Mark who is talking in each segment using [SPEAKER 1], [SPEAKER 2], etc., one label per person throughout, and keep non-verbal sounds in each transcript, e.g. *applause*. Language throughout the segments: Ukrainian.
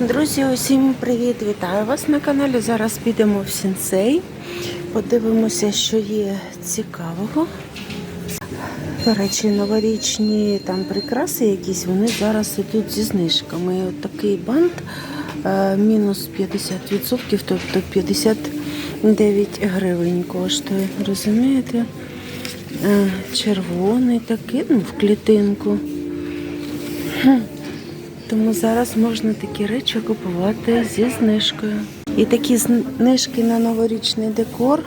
[SPEAKER 1] Друзі, усім привіт! Вітаю вас на каналі. Зараз підемо в сінсей. Подивимося, що є цікавого. До речі, новорічні там прикраси якісь, вони зараз ідуть зі знижками. От такий бант е, мінус 50%, тобто 59 гривень коштує. Розумієте? Е, Червоний такий, ну, в клітинку. Тому зараз можна такі речі купувати зі знижкою. І такі знижки на новорічний декор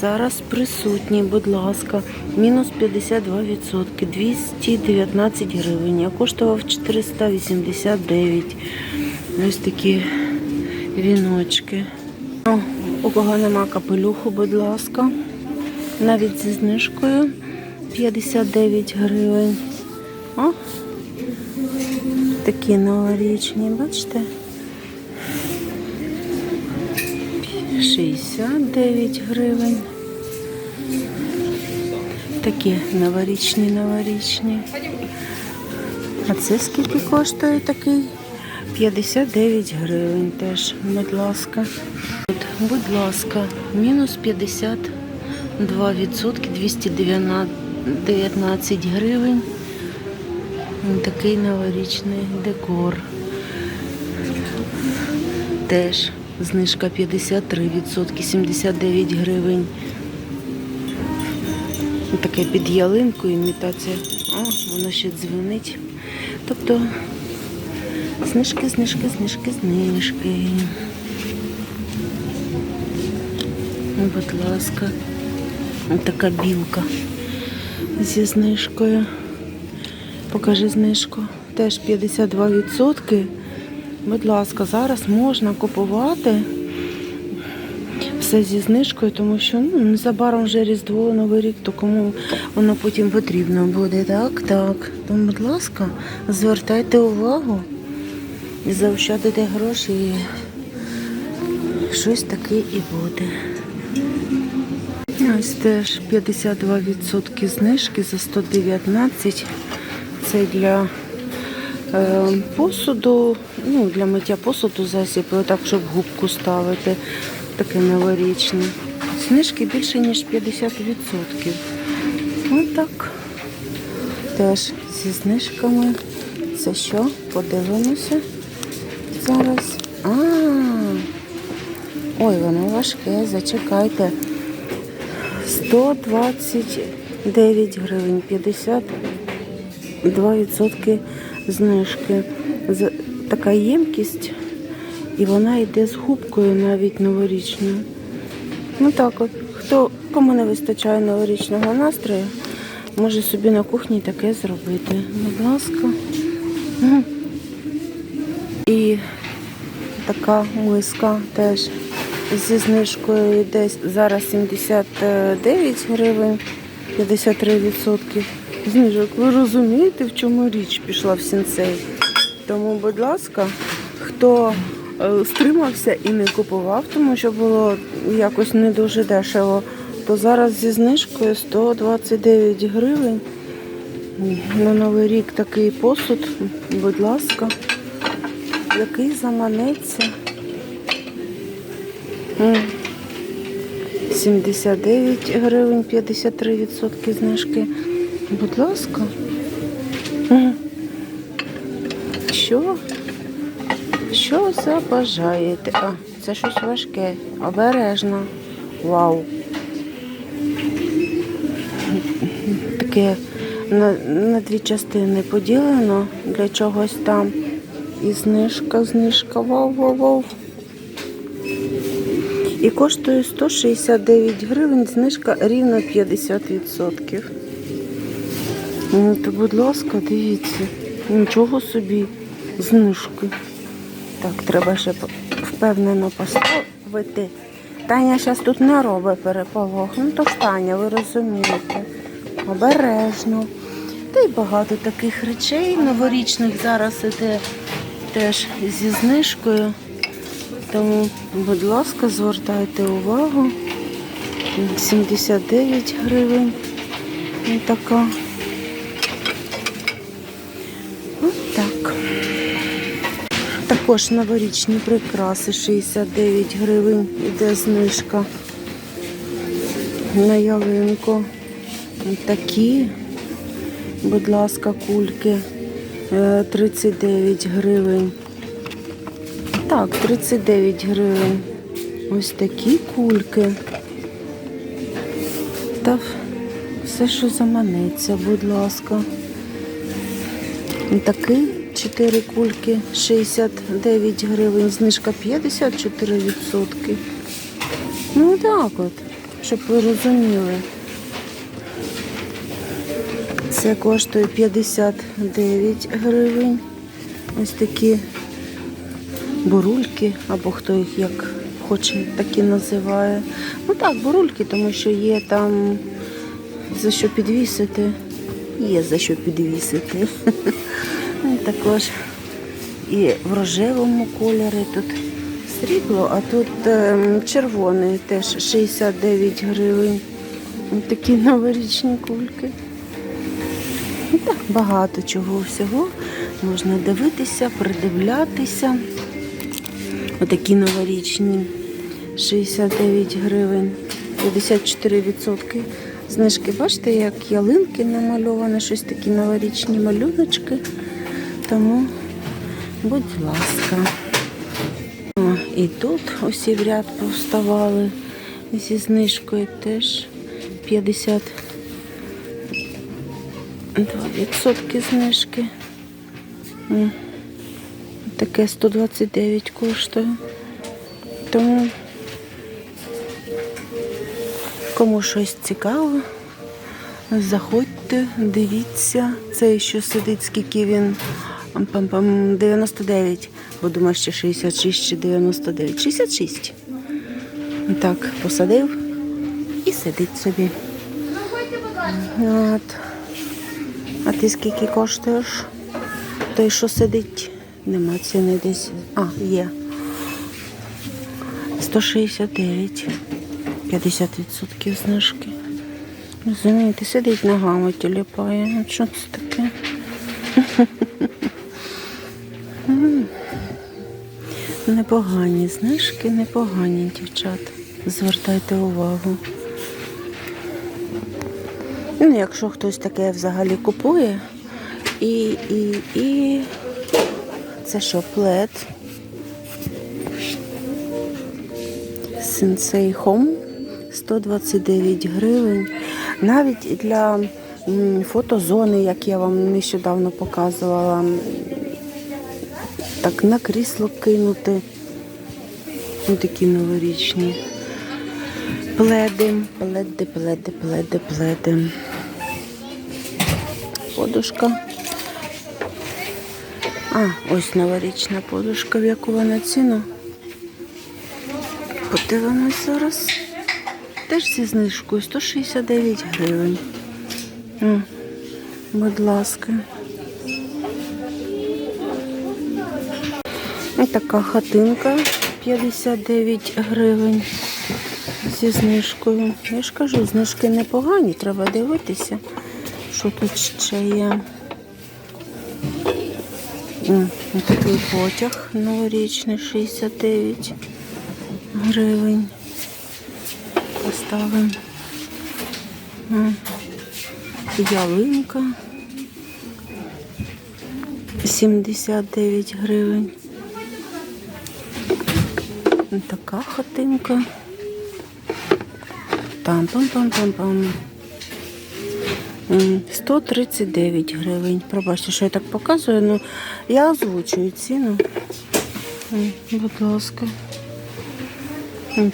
[SPEAKER 1] зараз присутні, будь ласка, мінус 52%, 219 гривень. Я коштував 489. Ось такі віночки. О, у кого нема капелюху, будь ласка, навіть зі знижкою 59 гривень. Такі новорічні, бачите? 69 гривень. Такі новорічні, новорічні. А це скільки коштує такий? 59 гривень теж, будь ласка. От, будь ласка, мінус 52%, 219 гривень. Такий новорічний декор. Теж знижка 53%, 79 гривень. Таке під ялинку, імітація. О, воно ще дзвонить. Тобто знижки, знижки, знижки, знижки. Будь ласка, така білка зі знижкою. Покажи знижку. Теж 52%. Будь ласка, зараз можна купувати все зі знижкою, тому що ну, незабаром вже Різдво, Новий рік, то кому воно потім потрібно буде. Так, так. Тому, будь ласка, звертайте увагу і заощадите гроші. І щось таке і буде. Ось теж 52% знижки за 119 це для е, посуду, ну, для миття посуду засіб, так, щоб губку ставити. Таке новорічне. Знижки більше, ніж 50%. Ось так. Теж зі знижками. Це що? Подивимося зараз. А, ой, воно важке, зачекайте. 129 гривень 50 2% знижки. Така ємкість, і вона йде з губкою навіть новорічною. Ну так от, хто кому не вистачає новорічного настрою, може собі на кухні таке зробити. Будь ласка. І така миска теж зі знижкою десь зараз 79 гривень, 53%. Знижок, ви розумієте, в чому річ пішла в сінцей? Тому, будь ласка, хто е, стримався і не купував, тому що було якось не дуже дешево, то зараз зі знижкою 129 гривень. На Новий рік такий посуд, будь ласка, який заманеться. 79 гривень 53% знижки. Будь ласка. Що? Що забажаєте? А, це щось важке. Обережно. Вау. Таке на, на дві частини поділено для чогось там. І знижка, знижка. Вау, вау, вау. І коштує 169 гривень, знижка рівно 50%. Ну, то, будь ласка, дивіться. Нічого собі знижки. Так, треба ще впевнено поставити. Таня зараз тут не робить переполох. Ну то ж Таня, ви розумієте. Обережно. Та й багато таких речей новорічних зараз іде теж зі знижкою. Тому, будь ласка, звертайте увагу. 79 гривень. Така. Так. Також новорічні прикраси 69 гривень. Іде знижка на ялинку. Такі, будь ласка, кульки е, 39 гривень. Так, 39 гривень. Ось такі кульки. Та все, що заманеться, будь ласка. Такий 4 кульки 69 гривень, знижка 54%. Ну так от, щоб ви розуміли. Це коштує 59 гривень. Ось такі бурульки, або хто їх як хоче, так і називає. Ну так, бурульки, тому що є там за що підвісити. Є за що підвісити. *laughs* Ну, Також і в рожевому кольорі тут срібло, а тут ем, червоний теж 69 гривень. Ось Такі новорічні кульки. Ну, Так, багато чого всього можна дивитися, придивлятися. Отакі новорічні 69 гривень, 54% знижки. Бачите, як ялинки намальовані, щось такі новорічні малюночки. Тому, будь ласка. І тут усі в ряд повставали зі знижкою теж 50 2% знижки. Таке 129 коштує. Тому кому щось цікаво, заходьте, дивіться. Це що сидить, скільки він. Пам-пам, 99. Бо думаю, що 66 чи 99. 66. Так, посадив і сидить собі. От. А ти скільки коштуєш? Той, що сидить, нема ціни десь. А, є. 169. 50% знижки. Розумієте, сидить ногами тіліпає. Ну, що це таке? Непогані знижки, непогані, дівчата. Звертайте увагу. Ну, якщо хтось таке взагалі купує, і, і, і це що, плед? Сенсей Home 129 гривень. Навіть для фотозони, як я вам нещодавно показувала, так на крісло кинути. Ось такі новорічні. Пледи, пледи, пледи, пледи, пледи. Подушка. А, ось новорічна подушка, в яку вона ціну. Подивимось зараз. Теж зі знижкою 169 гривень. Будь ласка. Ось така хатинка 59 гривень зі знижкою. Я ж кажу, знижки непогані, треба дивитися, що тут ще є. Ось Такий потяг новорічний 69 гривень. Поставимо. Ялинка 79 гривень. Така хатинка. Там пам пам пам пам 139 гривень. Пробачте, що я так показую, але я озвучую ціну. Будь ласка.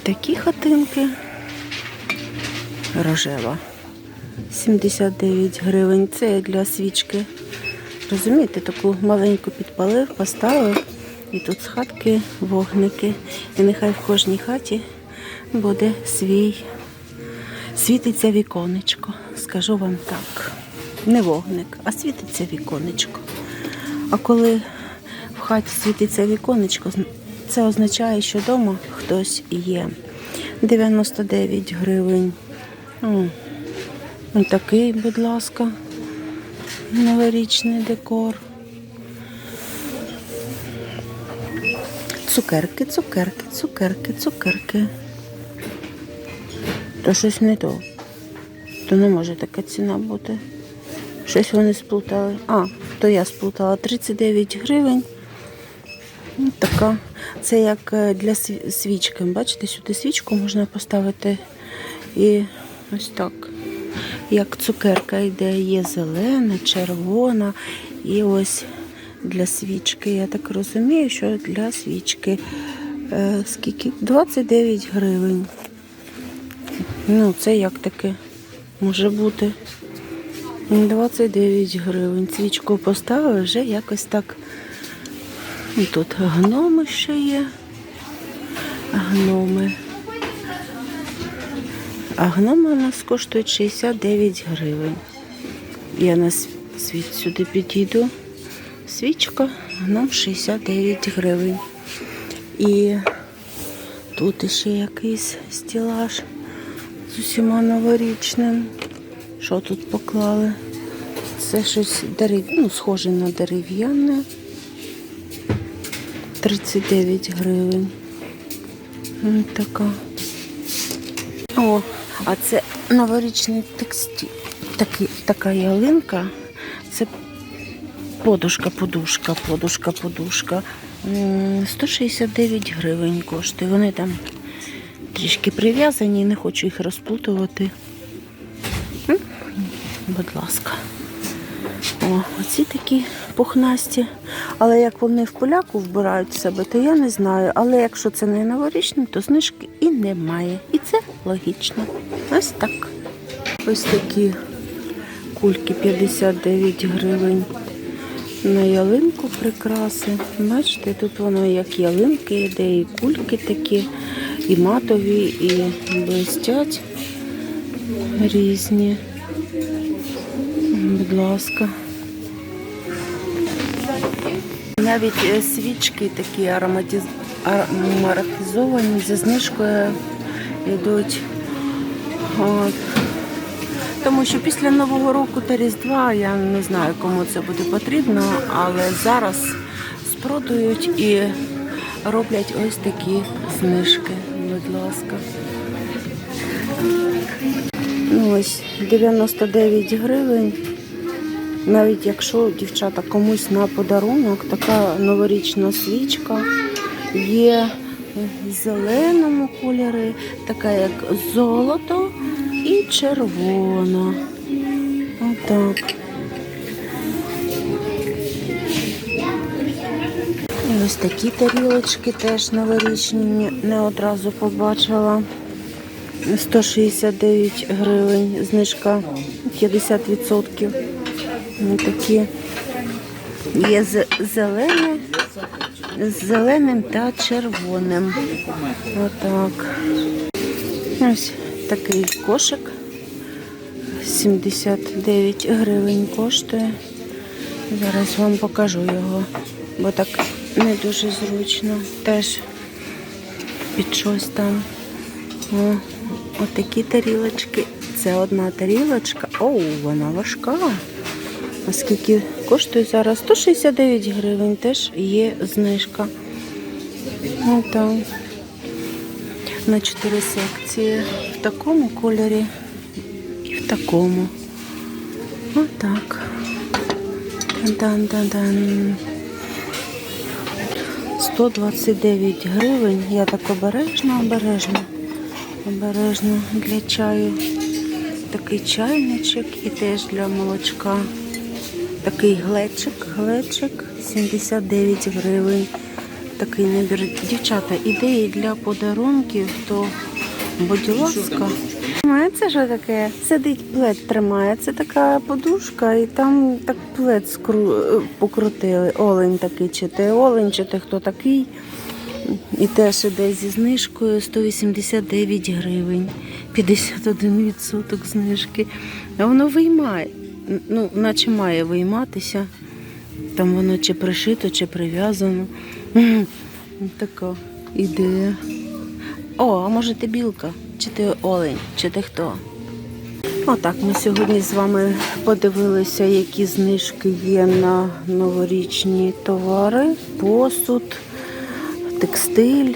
[SPEAKER 1] Такі хатинки. Рожева. 79 гривень. Це для свічки. Розумієте, таку маленьку підпалив, поставив. І тут з хатки вогники. І нехай в кожній хаті буде свій. Світиться віконечко. Скажу вам так. Не вогник, а світиться віконечко. А коли в хаті світиться віконечко, це означає, що вдома хтось є. 99 гривень. Ось такий, будь ласка, новорічний декор. Цукерки, цукерки, цукерки, цукерки. То щось не то. То не може така ціна бути. Щось вони сплутали. А, то я сплутала 39 гривень. Ну, така. Це як е, для свічки. Бачите, сюди свічку можна поставити і ось так. Як цукерка йде, є зелена, червона і ось для свічки. Я так розумію, що для свічки. Е, скільки? 29 гривень. Ну, це як таке може бути. 29 гривень. Свічку поставили вже якось так. Тут гноми ще є. Гноми. А гноми у нас коштують 69 гривень. Я на світ сюди підійду. Свічка, гном 69 гривень. І тут ще якийсь стілаж з усіма новорічним. Що тут поклали? Це щось дерев... ну, схоже на дерев'яне. 39 гривень. М, Така. О, а це новорічний текстиль. Такі, така ялинка. Це подушка, подушка, подушка, подушка. 169 гривень коштує. Вони там трішки прив'язані, не хочу їх розплутувати. Будь ласка. О, оці такі пухнасті. Але як вони в поляку вбирають в себе, то я не знаю. Але якщо це не новорічне, то знижки і немає. І це логічно. Ось так. Ось такі кульки 59 гривень. На ялинку прикраси. Бачите, тут воно як ялинки йде, і кульки такі, і матові, і блистять різні. Будь ласка. Навіть е, свічки такі ароматиз... ароматизовані зі знижкою йдуть. От. Тому що після Нового року та Різдва я не знаю, кому це буде потрібно, але зараз спродують і роблять ось такі знижки. Будь ласка. Ну, ось 99 гривень. Навіть якщо дівчата комусь на подарунок, така новорічна свічка є в зеленому кольорі, така як золото і червона. Отак. І ось такі тарілочки теж новорічні, не одразу побачила. 169 гривень, знижка 50%. Ось такі. Є з- зелене, з зеленим та червоним. Отак. Ось такий кошик. 79 гривень коштує. Зараз вам покажу його, бо так не дуже зручно. Теж під щось там. О, отакі тарілочки. Це одна тарілочка. Оу, вона важка. А скільки коштує зараз? 169 гривень. Теж є знижка. Ну. На 4 секції. В такому кольорі і в такому. Отак. Дан-дан-дан. 129 гривень. Я так обережно, обережно. Обережно для чаю. Такий чайничок і теж для молочка. Такий глечик, глечик 79 гривень. Такий набір. Дівчата, ідеї для подарунків, то будь ласка. Це що таке? Сидить плед тримає. Це така подушка, і там так плед скру... е, покрутили. Олень такий, чи ти олень, чи ти хто такий. І теж іде зі знижкою 189 гривень, 51% знижки. А воно виймає. Ну, наче має вийматися. Там воно чи пришито, чи прив'язано. Така ідея. О, а може ти білка? Чи ти олень? Чи ти хто? Отак ми сьогодні з вами подивилися, які знижки є на новорічні товари, посуд, текстиль,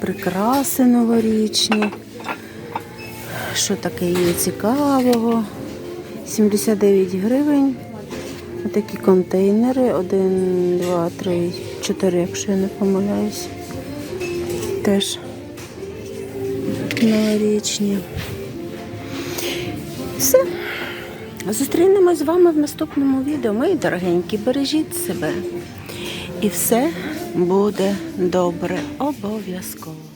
[SPEAKER 1] прикраси новорічні. Що таке є цікавого? 79 гривень. Отакі контейнери. Один, два, три, чотири, якщо я не помиляюсь. Теж новорічні. Все. Зустрінемось з вами в наступному відео. Мої дорогенькі, бережіть себе. І все буде добре. Обов'язково.